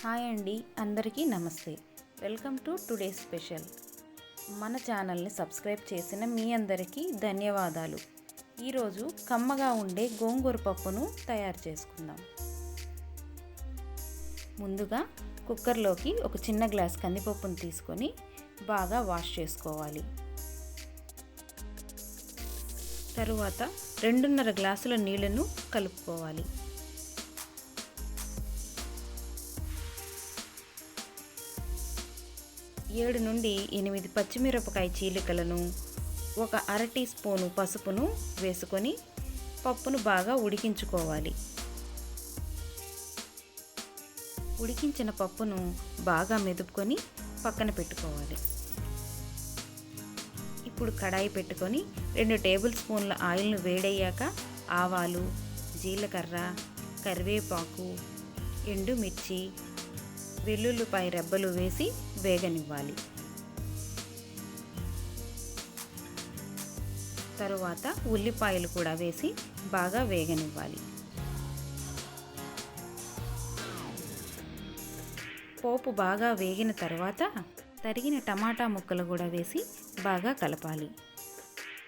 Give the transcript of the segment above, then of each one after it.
Hi అండి అందరికీ నమస్తే. Welcome to today special. మన ఛానల్ని సబ్స్క్రైబ్ చేసిన మీ అందరికీ ధన్యవాదాలు. ఈరోజు కమ్మగా ఉండే గోంగూర పప్పును తయారు చేసుకుందాం. ముందుగా కుక్కర్లోకి ఒక చిన్న గ్లాస్ కందిపప్పును తీసుకొని బాగా వాష్ చేసుకోవాలి. తరువాత రెండున్నర గ్లాసుల నీళ్ళను కలుపుకోవాలి. ఏడు నుండి ఎనిమిది పచ్చిమిరపకాయ చీలికలను ఒక అర టీ స్పూను పసుపును వేసుకొని పప్పును బాగా ఉడికించుకోవాలి. ఉడికించిన పప్పును బాగా మెదుపుకొని పక్కన పెట్టుకోవాలి. ఇప్పుడు కడాయి పెట్టుకొని రెండు టేబుల్ స్పూన్ల ఆయిల్ను వేడయ్యాక ఆవాలు జీలకర్ర కరివేపాకు ఎండుమిర్చి వెల్లుల్లిపాయ రెబ్బలు వేసి వేగనివ్వాలి. తరువాత ఉల్లిపాయలు కూడా వేసి బాగా వేగనివ్వాలి. పోపు బాగా వేగిన తర్వాత తరిగిన టమాటా ముక్కలు కూడా వేసి బాగా కలపాలి.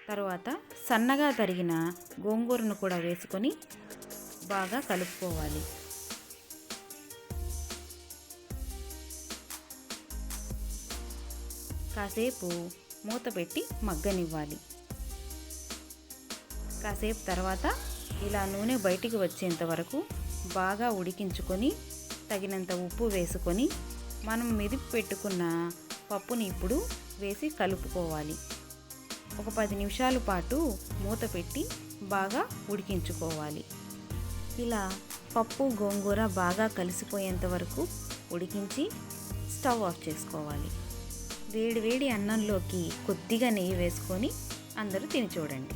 తర్వాత సన్నగా తరిగిన గోంగూరను కూడా వేసుకొని బాగా కలుపుకోవాలి. కాసేపు మూత పెట్టి మగ్గనివ్వాలి. కాసేపు తర్వాత ఇలా నూనె బయటికి వచ్చేంత వరకు బాగా ఉడికించుకొని తగినంత ఉప్పు వేసుకొని మనం మెదిపి పెట్టుకున్న పప్పుని ఇప్పుడు వేసి కలుపుకోవాలి. ఒక పది నిమిషాల పాటు మూత పెట్టి బాగా ఉడికించుకోవాలి. ఇలా పప్పు గోంగూర బాగా కలిసిపోయేంత వరకు ఉడికించి స్టవ్ ఆఫ్ చేసుకోవాలి. వేడి వేడి అన్నంలోకి కొద్దిగా నెయ్యి వేసుకొని అందరూ తిని చూడండి.